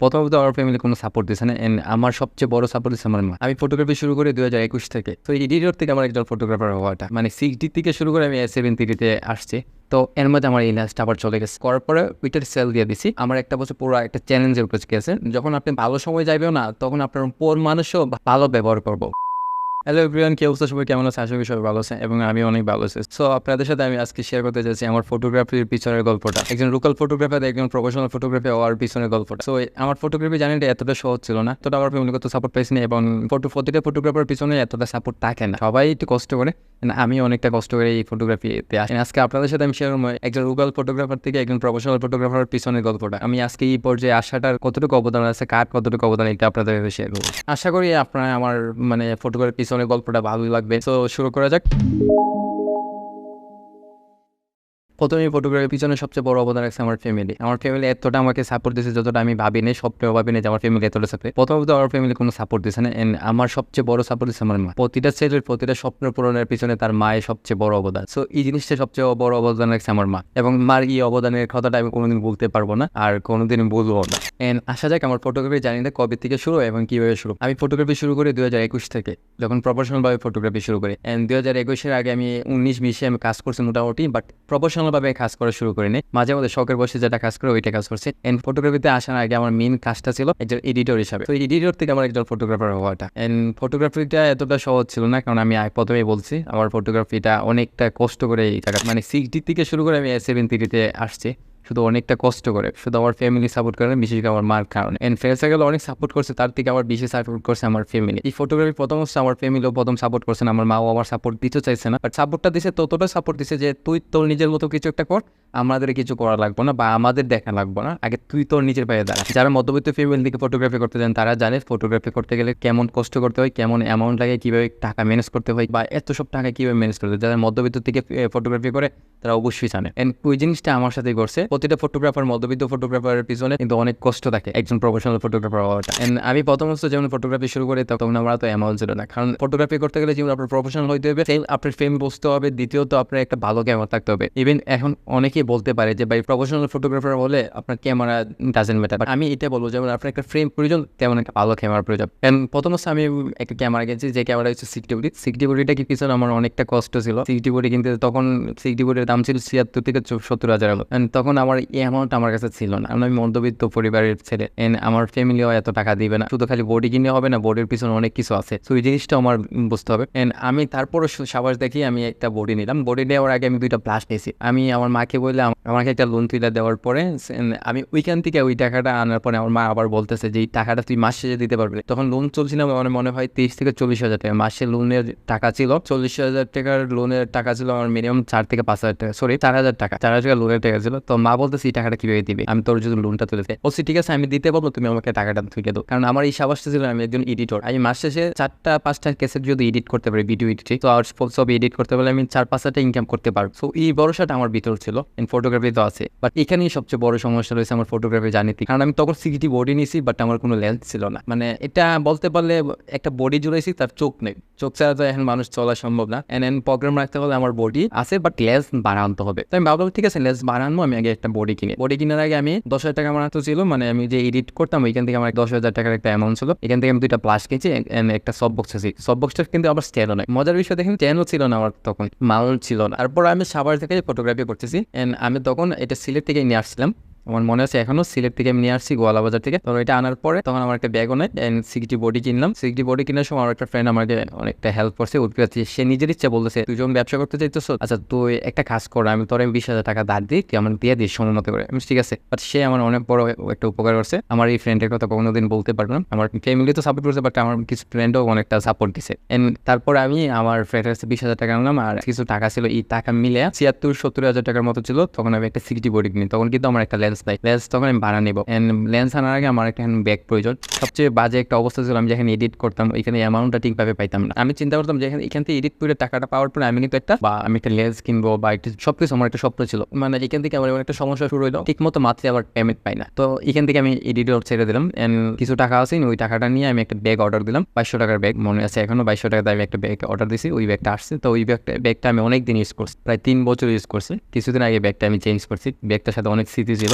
প্রথমত আমার ফ্যামিলি কোনো সাপোর্ট দিচ্ছে না এন্ড আমার সবচেয়ে বড় সাপোর্ট দিচ্ছে আমার মা। আমি ফটোগ্রাফি শুরু করি দুই হাজার একুশ থেকে। তো এডিটর থেকে আমার একজন ফটোগ্রাফার হওয়াটা। মানে সিক্স ডি থেকে শুরু করে আমি সেভেন থ্রিতে আসছি। তো এর মধ্যে আমার এই লাস্ট আবার চলে গেছে। করার পরে ওইটার সেল দিয়ে দিছি। আমার একটা বছর পুরো একটা চ্যালেঞ্জের উপর গেছে। যখন আপনি ভালো সময় যাবেও না, তখন আপনার পর মানুষও ভালো ব্যবহার করব। হ্যালো এভরিওয়ান কি অবস্থা? সবাই কেমন আছে? আশা করি সবাই ভালো আছে এবং আমি অনেক ভালো আছি। সো আপনাদের সাথে আমি আজকে শেয়ার করতে চাইছি আমার ফটোগ্রাফির পিছনের গল্পটা। একজন লোকাল ফটোগ্রাফার একজন প্রফেশনাল ফটোগ্রাফি হওয়ার পিছনের গল্পটা। সো আমার ফটোগ্রাফি জানেন এটা এতটা সহজ ছিল না। তো আমার ফ্যামিলিগত সাপোর্ট পাইছি না এবং ফটো প্রতিটা ফটোগ্রাফার পিছনে এতটা সাপোর্ট থাকে না। সবাই একটু কষ্ট করে। আমি অনেকটা কষ্ট করে এই ফটোগ্রাফিতে আসি। আজকে আপনাদের সাথে আমি শেয়ার করব একজন লোকাল ফটোগ্রাফার থেকে একজন প্রফেশনাল ফটোগ্রাফার পিছনের গল্পটা। আমি আজকে এই পর্যায়ে আসাটার কতটুকু অবদান আছে, কার কতটুকু অবদান, এটা আপনাদের শেয়ার করব। আশা করি আপনারা আমার মানে ফটোগ্রাফির পিছনের গল্পটা ভালোই লাগবে। তো শুরু করা যাক। প্রথমে ফটোগ্রাফির পিছনে সবচেয়ে বড় অবদান রাখছে আমার ফ্যামিলি আমার ফ্যামিলি এতটা আমাকে সাপোর্ট দিয়েছে যতটা আমি ভাবিনি, স্বপ্নেও ভাবিনি যে আমার ফ্যামিলি এতটা সাপোর্ট প্রথমত আমার ফ্যামিলি কোনো সাপোর্ট দিচ্ছে না, and আমার সবচেয়ে বড় সাপোর্ট দিচ্ছে আমার মা। প্রতিটা ছেলের প্রতিটা স্বপ্ন পূরণের পিছনে তার মায়ের সবচেয়ে বড় অবদান। সো এই জিনিসটা সবচেয়ে বড় অবদান রাখছে আমার মা। এবং মার এই অবদানের কথাটা আমি কোনোদিন বলতে পারব না, আর কোনোদিন বলব না। এন্ড আসা যাক আমার ফটোগ্রাফি জানি না কবে থেকে শুরু এবং কীভাবে শুরু। আমি ফটোগ্রাফি শুরু করি দুই হাজার একুশ থেকে, যখন প্রফেশনালভাবে ফটোগ্রাফি শুরু করি। এন্ড দুই হাজার একুশের আগে আমি উনিশ, বিশে আমি কাজ করছি মোটামুটি বাট প্রফেশনালভাবে কাজ করা শুরু করিনি মাঝে মধ্যে শখের বসে যেটা কাজ করে ওইটা কাজ করছি। এন্ড ফটোগ্রাফিতে আসার আগে আমার মেন কাজটা ছিল একজন এডিটর হিসাবে। তো এডিটর থেকে আমার একজন ফটোগ্রাফার হওয়াটা। এন্ড ফটোগ্রাফিটা এতটা সহজ ছিল না, কারণ আমি প্রথমে বলছি, আমার ফটোগ্রাফিটা অনেকটা কষ্ট করে মানে সিক্সটি থেকে শুরু করে আমি সেভেন থ্রিতে আসছি। শুধু অনেকটা কষ্ট করে, শুধু আমার ফ্যামিলি সাপোর্ট করে বিশেষ করে আমার মার কারণে। এন্ড ফ্রেন্ড সার্কেল অনেক সাপোর্ট করছে, তার থেকে আমার বিশেষ সাপোর্ট করছে আমার ফ্যামিলি এই ফটোগ্রাফি প্রথম হচ্ছে আমার ফ্যামিলিও প্রথম সাপোর্ট করছে না, আমার মাও আমার সাপোর্ট দিতে চাইছে না। বাট সাপোর্টটা দিছে, ততটা সাপোর্ট দিছে যে, তুই তোর নিজের মতো কিছু একটা কর, আমাদের কিছু করা লাগবে না বা আমাদের দেখা লাগবে না। আগে তুই তোর নিজের পায়ে দাঁড়া। যারা মধ্যবিত্ত ফ্যামিলি থেকে ফটোগ্রাফি করতে চান তারা জানে ফটোগ্রাফি করতে গেলে কেমন কষ্ট করতে হয়, কেমন অ্যামাউন্ট লাগে, কীভাবে টাকা ম্যানেজ করতে হয় বা এত সব টাকা কীভাবে ম্যানেজ করতে হয়। যারা মধ্যবিত্ত থেকে ফটোগ্রাফি করে, তারা অবশ্যই জানে। এন্ড ওই জিনিসটা আমার সাথে করছে প্রতিটা ফটোগ্রাফার মধ্যবিত্ত ফটোগ্রাফারের পিছনে কিন্তু অনেক কষ্ট থাকে একজন প্রফেশনাল ফটোগ্রাফার হওয়াটা। এন্ড আমি প্রথম হচ্ছে যেমন ফটোগ্রাফি শুরু করি, তখন আমরা তো অ্যামাউন্ট ছিল না। কারণ ফটোগ্রাফি করতে গেলে যেমন আপনার প্রফেশনাল হইতে হবে সেম আপনার ফ্রেম বসতে হবে, দ্বিতীয়ত আপনার একটা ভালো ক্যামেরা থাকতে হবে। ইভেন এখন অনেকেই বলতে পারে যে, ভাই প্রফেশনাল ফটোগ্রাফার হলে আপনার ক্যামেরা ডাজেন্ট ম্যাটার বাট আমি এটা বলব, যেমন আপনার একটা ফ্রেম প্রয়োজন, তেমন একটা ভালো ক্যামেরা প্রয়োজন। এন্ড প্রথম হচ্ছে আমি একটা ক্যামেরা কিনছি, যে ক্যামেরা হচ্ছে সিক্সটি বডি সিক্সটি বডিটা পিছনে আমার অনেকটা কষ্ট ছিল। সিক্সটি বডি কিনতে, তখন সিক্সটি বডির দাম ছিল ছিয়াত্তর থেকে সত্তর হাজার। তখন আমার এই অ্যামাউন্ট আমার কাছে ছিল না। কারণ আমি মধ্যবিত্ত পরিবারের ছেলে এন্ড আমার ফ্যামিলিও এত টাকা দিবে না। শুধু খালি বডি কিনে হবে না বডির পিছনে অনেক কিছু আছে। তো এই জিনিসটা আমার বুঝতে হবে। এন্ড আমি তারপরে সাবাস দেখি আমি একটা বডি নিলাম। বডি নেওয়ার আগে আমি দুইটা প্লাস নিয়েছি। আমি আমার মাকে বললে আমাকে একটা লোন তুলে দেওয়ার পরে আমি ওইখান থেকে ওই টাকাটা আনার পরে আমার মা আবার বলতেছে যে, এই টাকাটা তুই মাস শেষে দিতে পারবি তখন লোন চলছিল আমার মনে হয় তেইশ থেকে চল্লিশ হাজার টাকা। মাসে লোনের টাকা ছিল, চল্লিশ হাজার টাকার লোনের টাকা ছিল আমার মিনিমাম চার থেকে পাঁচ হাজার টাকা। সরি চার হাজার টাকা। চার হাজার টাকা লোনের টাকা ছিল। তো মা বলতেছে, এই টাকাটা কীভাবে দিবে? আমি তোর যদি লোনটা তুলে দেয় বলছি, ঠিক আছে, আমি দিতে পারব তুমি আমাকে টাকাটা তুলে দাও। কারণ আমার এই সাবাসটা ছিল, আমি একজন এডিটর আমি মাস শেষে চারটা, পাঁচটা কেসের যদি এডিট করতে পারি ভিডিও এডিটিং তো আর সব এডিট করতে পারলে আমি চার পাঁচ হাজার ইনকাম করতে পারব। সো এই ভরসাটা আমার ভিতর ছিল ইন ফটোগ্রাফি তো আছে। বাট এখানেই সবচেয়ে বড় সমস্যা রয়েছে আমার ফটোগ্রাফি জানিতে কারণ আমি তখন সিকিটি বডি নিয়েছি বাট আমার কোনো লেন্স ছিল না। মানে এটা বলতে পারলে, একটা বডি জুড়েছি তার চোখ নেই। চোখ ছাড়া তো এখন মানুষ চলা সম্ভব না। এন এন প্রোগ্রাম রাখতে হলে আমার বডি আছে বাট লেন্স বাড়াতে হবে। তো আমি ভাবলাম, ঠিক আছে লেন্স বাড়ানো, আমি আগে একটা বডি কিনে। বডি কেনার আগে আমি দশ হাজার টাকা আমার হাতে ছিল মানে আমি যে এডিট করতাম, ওইখান থেকে আমার দশ হাজার টাকার একটা অ্যামাউন্ট ছিল। এখান থেকে আমি দুইটা প্লাস কিনছি একটা সব বক্স আছি। সব বক্সটা কিন্তু আবার স্ট্যান্ডও নয় মজার বিষয় দেখেন স্ট্যান্ডও ছিল না আমার তখন, মাল ছিল না। তারপর আমি সাবার থেকে ফটোগ্রাফি করতেছি অ্যান্ড আমি তখন এটা সিলেট থেকে নিয়ে আসছিলাম। আমার মনে আছে এখনও, সিলেট থেকে আমি নিয়ে আসছি, গোয়ালা বাজার থেকে। তো এটা আনার পরে তখন আমার একটা ব্যাগও নেই অ্যান্ড সিক্সটি বডি কিনলাম। সিক্সটি বডি কেনার সময় আমার একটা ফ্রেন্ড আমাকে অনেকটা হেল্প করছে উৎপি সে নিজের ইচ্ছা বলতেছে, তুই যখন ব্যবসা করতে চাইতেছ আচ্ছা তুই একটা কাজ কর, আমি তোর আমি বিশ হাজার টাকা দাঁড় দিই, তুই আমার দিয়ে দিস সময় মতো করে। আমি ঠিক আছে। বাট সে আমার অনেক বড় একটা উপকার করছে। আমার এই ফ্রেন্ডের কথা কোনোদিন বলতে পারব না। আমার ফ্যামিলি তো সাপোর্ট করছে বাট আমার কিছু ফ্রেন্ডও অনেকটা সাপোর্ট দিছে। এন্ড তারপর আমি আমার ফ্রেন্ডের কাছে বিশ হাজার টাকা আনলাম, আর কিছু টাকা ছিল, এই টাকা মিলে ছিয়াত্তর, সত্তর হাজার টাকার মতো ছিল। তখন আমি একটা সিক্সটি বডি কিনি। তখন কিন্তু আমার একটা লেন্স নাই লেন্স তখন আমি ভাড়া নেব। অ্যান্ড লেন্স আনার আগে আমার একটা ব্যাগ প্রয়োজন। সবচেয়ে বাজে একটা অবস্থা ছিল আমি যেখানে এডিট করতাম এখানে অ্যামাউন্টটা ঠিকভাবে পাইতাম না। আমি চিন্তা করতাম যে এখান থেকে এডিট করে টাকাটা পাওয়ার পরে আমি কিন্তু একটা, বা আমি একটা লেন্স কিনবো, বা একটা সবকিছু আমার একটা স্বপ্ন ছিল। মানে এখান থেকে আমার একটা সমস্যা শুরু হলো ঠিক মতো মাত্রে আবার পেমেন্ট পাই না। তো এখান থেকে আমি এডিটর ছেড়ে দিলাম। অ্যান্ড কিছু টাকা আছে, ওই টাকাটা নিয়ে আমি একটা ব্যাগ অর্ডার দিলাম। বাইশশো টাকার ব্যাগ মনে আছে এখনও, বাইশশো টাকা আমি একটা ব্যাগ অর্ডার দিছি, ওই ব্যাগটা আসছে। তো ওই ব্যাগটা ব্যাগটা আমি অনেক দিন ইউজ করছি, প্রায় তিন বছর ইউজ করছি। কিছুদিন আগে ব্যাগটা আমি চেঞ্জ করছি। ব্যাগটার সাথে অনেক স্মৃতি ছিল।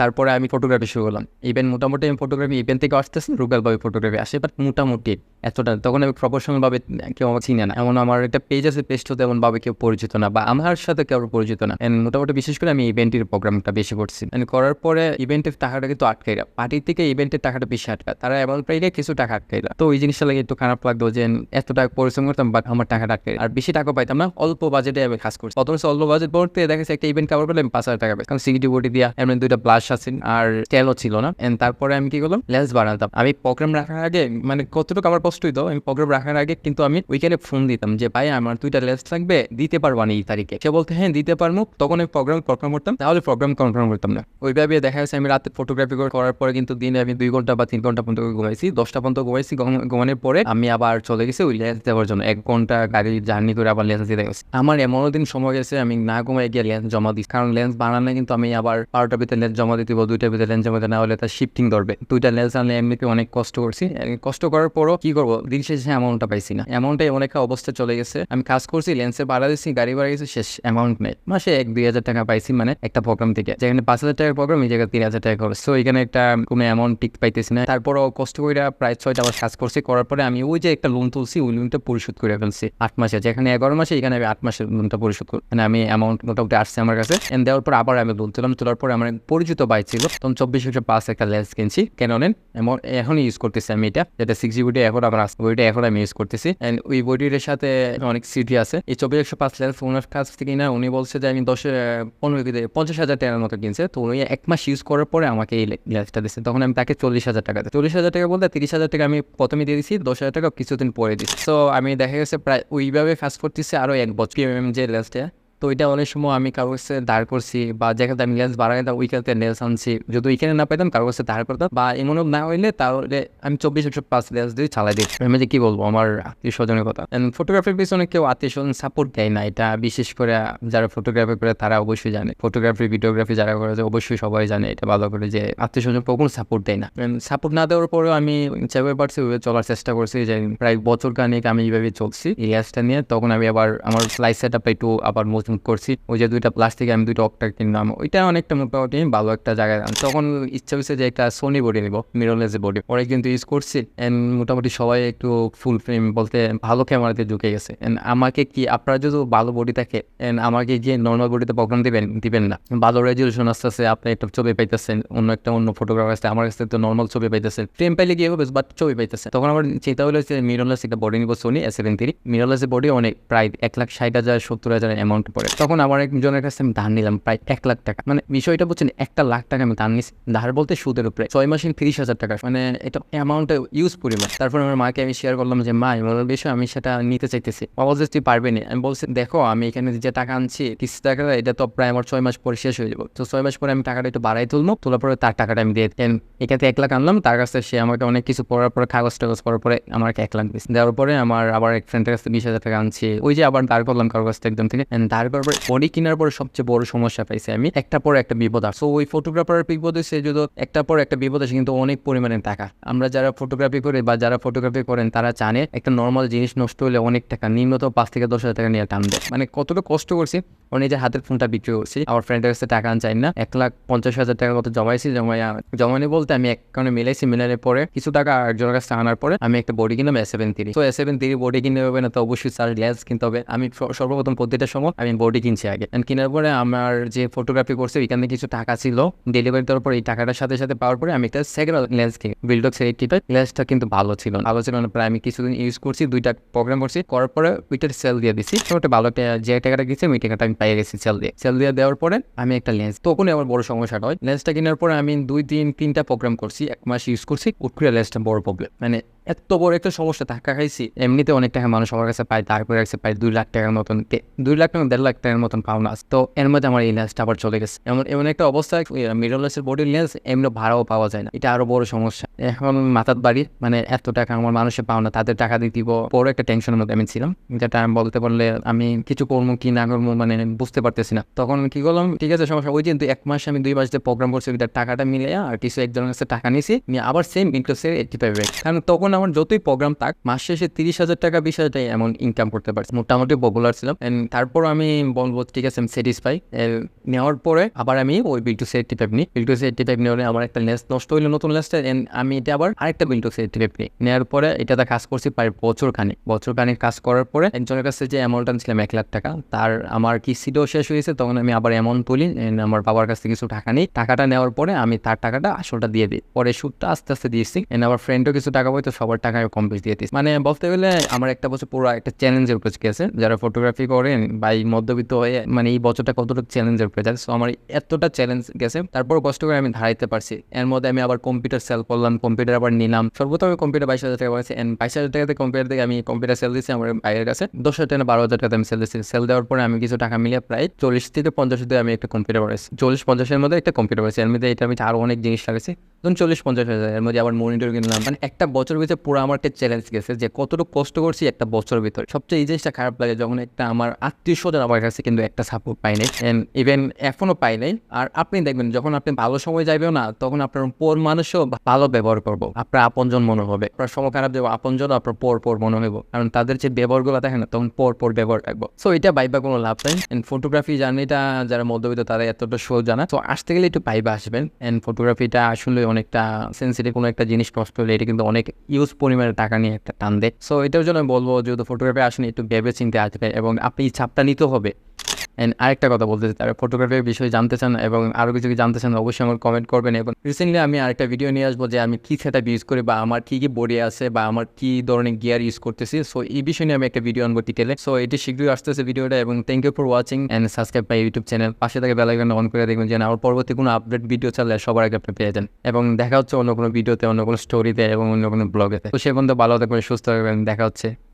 তারপরে আমি ফটোগ্রাফি শুরু করলাম। ইভেন মোটামুটি আমি ফটোগ্রাফি ইভেন্ট থেকে আসতেছি রুবেল ভাবে ফটোগ্রাফি আসে বাট মোটামুটি এতটা তখন আমি প্রফেশনাল ভাবে কেউ আমাকে চিনে না। এমন আমার একটা পেজ আছে পেজটা তেমন ভাবে কেউ পরিচিত না বা আমার সাথে কেউ পরিচিত না। মোটামুটি বিশেষ করে আমি ইভেন্টের প্রোগ্রামটা বেশি করছি। করার পরে ইভেন্টের টাকাটা কিন্তু আটকাইরা পার্টির থেকে ইভেন্টের টাকাটা বেশি আটকা তারা এমন প্রাইলে কিছু টাকা আটকাইলা তো ওই জিনিসটা লাগে একটু খারাপ লাগতো যে এত টাকা পরিশ্রম করতাম বাট আমার টাকাটা আটকাই আর বেশি টাকা পাইতাম না, অল্প বাজেটে আমি কাজ করছি। অত অল্প বাজেট পড়তে দেখা যাচ্ছে একটা ইভেন্ট কাভার করলে আমি পাঁচ হাজার টাকা পাই। কারণ সিকিউরিটি বডি দিয়া এমনি দুইটা ব্লাশ আছে আর তেলও ছিল না। তারপরে আমি কি করলাম? লেন্স বানাতাম আমি প্রোগ্রাম রাখার আগে মানে কতটুকু আমার কষ্ট হইতো আমি প্রোগ্রাম রাখার আগে কিন্তু আমি ওইখানে ফোন দিতাম যে, ভাই, আমার দুইটা লেন্স লাগবে, দিতে পারব না এই তারিখে। সে বলতে হ্যাঁ দিতে পারব। তখন আমি প্রোগ্রাম কনফার্ম করতাম, তাহলে প্রোগ্রাম কনফার্ম করতাম না। ওইভাবে দেখা যাচ্ছে আমি রাতে ফটোগ্রাফি করার পরে কিন্তু দিনে আমি দুই ঘণ্টা বা তিন ঘণ্টা পর্যন্ত ঘুমাইছি। দশটা পর্যন্ত ঘুমাইছি, ঘুম- ঘুমানোর পরে আমি আবার চলে গেছি ওই লেন্স দেওয়ার জন্য। এক ঘণ্টা গাড়ি জার্নি করে আবার লেন্স দিতে গেছি। আমার এমনও দিন সময় গেছে, আমি না ঘুমাই গিয়ে লেন্স জমা দিই কারণ লেন্স বানালে কিন্তু আমি আবার বারোটার ভিতরে লেন্স জমা দিতে বলব দুইটার ভিতরে লেন্স জমা দিতে না হলে তার শিফটিং ধরবে। দুইটা লেন্স আনলে এমনিতে অনেক কষ্ট করছি। কষ্ট করার পরও কি করব? দিন শেষে অ্যামাউন্টটা পাইছি না। অ্যামাউন্টটা এমন একটা অবস্থা চলে গেছে। আমি কাজ করছি লেন্সের ভাড়া দিচ্ছি গাড়ি ভাড়া গেছে শেষ অ্যামাউন্ট নেই। মাসে এক, দুই হাজার টাকা পাইছি মানে একটা প্রোগ্রাম থেকে। যেখানে পাঁচ হাজার টাকার প্রোগ্রাম এই জায়গায় তিন হাজার টাকা খরচ। তো এখানে একটা কোনো অ্যামাউন্ট টিক পাইতেছি না। তারপরও কষ্ট করে প্রায় ছয়টা আবার কাজ করছি। করার পরে আমি ওই যে একটা লোন তুলছি, ওই লোনটা পরিশোধ করে ফেলছি আট মাসে। যেখানে এগারো মাসে, এখানে আমি আট মাসের লোনটা পরিশোধ করি মানে আমি অ্যামাউন্ট মোটামুটি আসছে আমার কাছে। দেওয়ার পর আবার আমি লোন তুললাম। তোলার পরে আমার এক পরিচিত বাইক ছিল। তখন চব্বিশ একশো পাঁচ একটা লেন্স কিনছি ক্যাননের এমন এখন ইউজ করতেছি আমি এটা। যেটা সিক্স জিবিটা এখন আমার ওইটা এখন আমি ইউজ করতেছি। এন্ড ওই বইটির সাথে অনেক সিটি আছে। এই চব্বিশ একশো পাঁচ লেন্স ওনার কাছ থেকে না, উনি বলছে যে আমি দশ, পনেরো পঞ্চাশ হাজার টাকার মতো কিনছে। তো উনি এক মাস ইউজ করার পরে আমাকে এই লেন্সটা দিচ্ছে তখন আমি তাকে চল্লিশ হাজার টাকা দিই চল্লিশ হাজার টাকা বলতে তিরিশ হাজার টাকা আমি প্রথমে দিয়ে দিয়েছি দশ হাজার টাকা কিছুদিন পরে দিচ্ছি তো আমি দেখা গেছে প্রায় ওইভাবে কাজ করতেছি আরও এক বছর। যে লেন্সটা তো এটা অনেক সময় আমি কারোর কাছে দাঁড় করছি বা যেখানে আমি লেন্স বাড়াই ওই কাছে লেন্স আনছি। যদি ওইখানে না পাইতাম কারোর কাছে দাঁড় করতাম। বা এমনও না হইলে তাহলে আমি চব্বিশ একশো পাঁচ লেন্স দিয়ে চালাই দিই আমি যে কি বলব, আমার আত্মীয় স্বজনের কথা ফটোগ্রাফির পিছনে কেউ আত্মীয় স্বজন সাপোর্ট দেয় না এটা। বিশেষ করে যারা ফটোগ্রাফি করে, তারা অবশ্যই জানে। ফটোগ্রাফি ভিডিওগ্রাফি যারা করে অবশ্যই সবাই জানে। এটা ভালো করে যে আত্মীয় স্বজন কখনো সাপোর্ট দেয় না। সাপোর্ট না দেওয়ার পরেও আমি যেভাবে পারছি ওইভাবে চলার চেষ্টা করছি। যে প্রায় বছর কানিক আমি এইভাবে চলছি এই নিয়ে। তখন আমি আবার আমার স্লাইস সেট আপটা একটু আবার মজবুত করছি। ওই যে দুইটা প্লাস্টিক আমি দুইটা অক্টা কিনলাম। ওইটা অনেকটা মোটামুটি ভালো একটা জায়গায় তখন ইচ্ছা হয়েছে যে একটা সোনি বডি নিবো মিররলেস বডি পরে কিন্তু ইউজ করছি। এন্ড মোটামুটি সবাই একটু ফুল ফ্রেম বলতে ভালো ক্যামেরাতে ঢুকে গেছে। এন্ড আমাকে কি, আপনারা যদি ভালো বডি থাকে অ্যান্ড আমাকে যে নর্মাল বডিতে প্রোগ্রাম দিবেন দিবেন না। ভালো রেজলিউশন আসতেছে, আপনি একটা ছবি পাইতেছেন, অন্য একটা, অন্য ফটোগ্রাফার আসতে আমার কাছে তো নর্মাল ছবি পাইতেছেন ফ্রেম পাইলে গিয়ে হবে? বাট ছবি পাইতেছে। তখন আমার চিন্তা হলো যে মিররলেস একটা বডি নিবো সোনি এস সেভেন থ্রি মিররলেসের বডি অনেক, প্রায় এক লাখ ষাট হাজার, সত্তর হাজার অ্যামাউন্ট পড়ে। তখন আমার একজনের কাছে আমি ধার নিলাম প্রায় এক লাখ টাকা। মানে বিষয়টা বলছেন একটা লাখ টাকা আমি ধার নিছি ধার বলতে সুদের উপরে। ছয় মাসে তিরিশ হাজার টাকা মানে এটা অ্যামাউন্টটা ইউজ পরিমাণ। তারপর আমার মাকে আমি শেয়ার করলাম যে, মা এমন বিষয় আমি সেটা নিতে চাইতেছি। যে তুই পারবে না। আমি বলছি, দেখো, আমি এখানে যে টাকা আনছি কিস্তি টাকা, এটা তো প্রায় আমার ছয় মাস পরে শেষ হয়ে যাব। তো ছয় মাস পরে আমি টাকাটা একটু বাড়াই তুলবো তোলার পরে তার টাকাটা আমি দিয়ে এখানে এক লাখ আনলাম। তার কাছে সে আমাকে অনেক কিছু পড়ার পরে, কাগজ টাগজ পড়ার পরে আমাকে এক লাখ দিচ্ছে দেওয়ার পরে আমার আবার এক ফ্রেন্ডের কাছে বিশ হাজার টাকা আনছি। ওই যে আবার দাঁড় করলাম কারও কাছে একদম থেকে। দাঁড় বডি কেনার সবচেয়ে বড় সমস্যা পাইছি আমি। একটা পর একটা বিপদ ওই বিপদ যদি একটা পর একটা বিপদ আসে কিন্তু অনেক পরিমাণে টাকা। আমরা যারা ফটোগ্রাফি করে বা যারা ফটোগ্রাফি করেন তারা জানে একটা নর্মাল জিনিস নষ্ট হলে অনেক টাকা নিম্নত পাঁচ থেকে দশ হাজার টাকা নিয়ে মানে কতটা কষ্ট করছি মানে নিজের হাতের ফোনটা বিক্রি করছি। আমার ফ্রেন্ডের কাছে টাকা চাই না। এক লাখ পঞ্চাশ হাজার টাকার মতো জমাইছি, জমাই জমানি বলতে আমি অ্যাকাউন্টে মিলাইছি। মিলানোর পরে কিছু টাকা একজনের কাছে আনার পরে আমি একটা বডি কিনলাম এস সেভেন তো এস সেভেন বডি কিনতে হবে না, তো অবশ্যই স্যার লেন্স কিনতে হবে। আমি সর্বপ্রথম প্রতিটা সময় আমি বডি কিনছি আগে। কেনার পরে আমার যে ফটোগ্রাফি করছে, ওইখানে কিছু টাকা ছিল। ডেলিভারি দেওয়ার পরে এই টাকাটার সাথে সাথে পাওয়ার পরে আমি একটা সেকেন্ড লেন্স কিনি। বিল্ডক্স এইটিটা লেন্সটা কিন্তু ভালো ছিল। ভালো ছিল না, প্রায় আমি কিছুদিন ইউজ করছি, দুইটা প্রোগ্রাম করছি। করার পরে ওইটার সেল দিয়ে দিছি। ওটা ভালো যে টাকাটা গেছে ওই টাকাটা আমি পাই গেছি সেল দিয়ে। সেল দিয়ে দেওয়ার পরে আমি একটা লেন্স তখনই আমার বড় সমস্যাটা হয়। লেন্সটা কেনার পরে আমি দুই, তিন, তিনটা প্রোগ্রাম করছি। এক মাস ইউজ করছি। উঠ করে লেন্সটা বড় প্রবলেম মানে এত বড় একটা সমস্যা ধাক্কা খাইছি। এমনিতে অনেক টাকা মানুষ আমার কাছে পায় তারপরে কাছে পায় দুই লাখ টাকার মতন দুই লাখ টাকা দেড় লাখ টাকার মতন পাওনা তো এর মধ্যে আমার এই লেন্সটা আবার চলে গেছে। এমন এমন একটা অবস্থা মিররলেসের বডির লেন্স এমনি ভাড়াও পাওয়া যায় না। এটা আরও বড় সমস্যা। এখন মাথার বাড়ি মানে এত টাকা আমার মানুষের পাওনা, তাদের টাকা দিয়ে দিব, বড় একটা টেনশনের মধ্যে আমি ছিলাম। যেটা আমি বলতে পারলে আমি কিছু করব কি না করব মানে বুঝতে পারতেছি না। তখন কি করলাম, ঠিক আছে, সমস্যা, ওই কিন্তু এক মাস আমি দুই মাস যে প্রোগ্রাম করছি টাকাটা মিলে আর কিছু একজনের কাছে টাকা নিয়েছি, নিয়ে আবার সেম ইন্টারেস্টের এইটি ফাইভ কারণ তখন আমার যতই প্রোগ্রাম থাক, মাস শেষে তিরিশ হাজার টাকা, বিশ হাজার টাকা এমন ইনকাম করতে পারছি। মোটামুটি পপুলার ছিলাম। And তারপর আমি বলব, ঠিক আছে, আমি স্যাটিসফাই নেওয়ার পরে আবার আমি ওই bill two C eighty five নিই। Bill two C eighty five নিয়ে আমার একটা লেস নষ্ট হইল, নতুন লেসটা এন্ড আমি এটা আবার আরেকটা bill two C eighty five নিই। নেওয়ার পরে এটাতে কাজ করছি প্রায় বছর খানিক বছর খানিক কাজ করার পরে একজনের কাছে যে অ্যামাউন্টটা ছিলাম এক লাখ টাকা, তার আমার কিস্তিটাও শেষ হয়েছে। তখন আমি আবার অ্যামাউন্ট তুলি। And আমার বাবার কাছ থেকে কিছু টাকা নিই। টাকাটা নেওয়ার পরে আমি তার টাকাটা আসলটা দিয়ে দিই। পরে সুদটা আস্তে আস্তে দিয়েছি। এন্ড আমার ফ্রেন্ডও কিছু টাকা পাই তো সবার টাকা কমপ্লিট দিয়ে দিচ্ছি মানে বলতে গেলে আমার একটা বছর পুরো একটা চ্যালেঞ্জের উপর গেছে। যারা ফটোগ্রাফি করেন বা এই মধ্যবিত্ত হয়ে মানে এই বছরটা কতটুকু চ্যালেঞ্জের উপরে যাচ্ছে আমার এতটা চ্যালেঞ্জ গেছে। তারপর কষ্ট করে আমি ধারাইতে পারছি। এর মধ্যে আমি আবার কম্পিউটার সেল করলাম কম্পিউটার আবার নিলাম। সর্বপ্রথম আমি কম্পিউটার বাইশ হাজার টাকা পাইছি এন্ড বাইশ হাজার টাকাতে কম্পিউটার থেকে আমি কম্পিউটার সেল দিচ্ছি আমার বাইরের কাছে। দশ হাজার টাকা বারো হাজার টাকাতে আমি সেল দিচ্ছি সেল দেওয়ার পরে আমি কিছু টাকা মিলিয়ে প্রায় চল্লিশ থেকে পঞ্চাশ আমি একটা কম্পিউটার পাইছি চল্লিশ পঞ্চাশের মধ্যে একটা কম্পিউটার পাইছি এর মধ্যে এটা আমি আরও অনেক জিনিস লাগাইছি। ধরুন চল্লিশ পঞ্চাশ হাজার, এর মধ্যে আবার মনিটর কিনলাম। মানে একটা বছর ভিতরে পুরো আমার একটা চ্যালেঞ্জ গেছে যে কতটুকু কষ্ট করছি একটা বছর ভিতরে। সবচেয়ে এই জিনিসটা খারাপ লাগে যখন একটা আমার আত্মীয় স্বজন আমার কাছে কিন্তু একটা সাপোর্ট পাই নাই। এন্ড ইভেন এখনও পাই নাই। আর আপনি দেখবেন, যখন আপনি ভালো সময় যাবেও না, তখন আপনার পর মানুষও ভালো ব্যবহার করব। আপনার আপনজন মনে হবে। আপনার সময় খারাপ যাব আপনজন, আপনার পর পর মনে হইব। কারণ তাদের যে ব্যবহারগুলো দেখে না, তখন পর পর ব্যবহার থাকব। সো এটা বাইবা কোনো লাভ নাই। এন্ড ফটোগ্রাফি জার্নিটা যারা মধ্যবিত্ত, তারা এতটা সহজ জানা তো আসতে গেলে একটু পাইবা আসবেন। এন্ড ফটোগ্রাফিটা আসলে অনেকটা সেন্সিটিভ কোনো একটা জিনিস কষ্ট হলে এটা কিন্তু অনেক ইউজ পরিমাণে টাকা নিয়ে একটা টান দেয়। সো এটার জন্য বলব যেহেতু ফটোগ্রাফি আসেন, একটু ভেবে চিন্তে আসবে এবং আপনি চাপটা নিতে হবে। অ্যান্ড আরেকটা কথা বলতে তারা ফটোগ্রাফির বিষয়ে জানতে চান এবং আরও কিছু জানতে চান, অবশ্যই আমার কমেন্ট করবেন এবং রিসেন্টলি আমি আরেকটা ভিডিও নিয়ে আসব যে আমি কী সেট ইউজ করি বা আমার কী কী বডি আছে বা আমার কী ধরনের গিয়ার ইউজ করতেছি। সো এই বিষয় নিয়ে আমি একটা ভিডিও আনব ডিটেলে সো এটি শীঘ্রই আসতেছে ভিডিওটা এবং thank you for watching and subscribe my YouTube channel পাশে থেকে বেলাইকন অন করে দেখবেন যে আমার পরবর্তী কোনো আপডেট ভিডিও চালে সবার আগে আপনি পেয়ে যান। এবং দেখা হচ্ছে অন্য কোনো ভিডিওতে অন্য কোনো স্টোরিতে এবং অন্য কোনো ব্লগেতে তো সে পর্যন্ত ভালো থাকবেন, সুস্থ থাকবেন, দেখা হচ্ছে।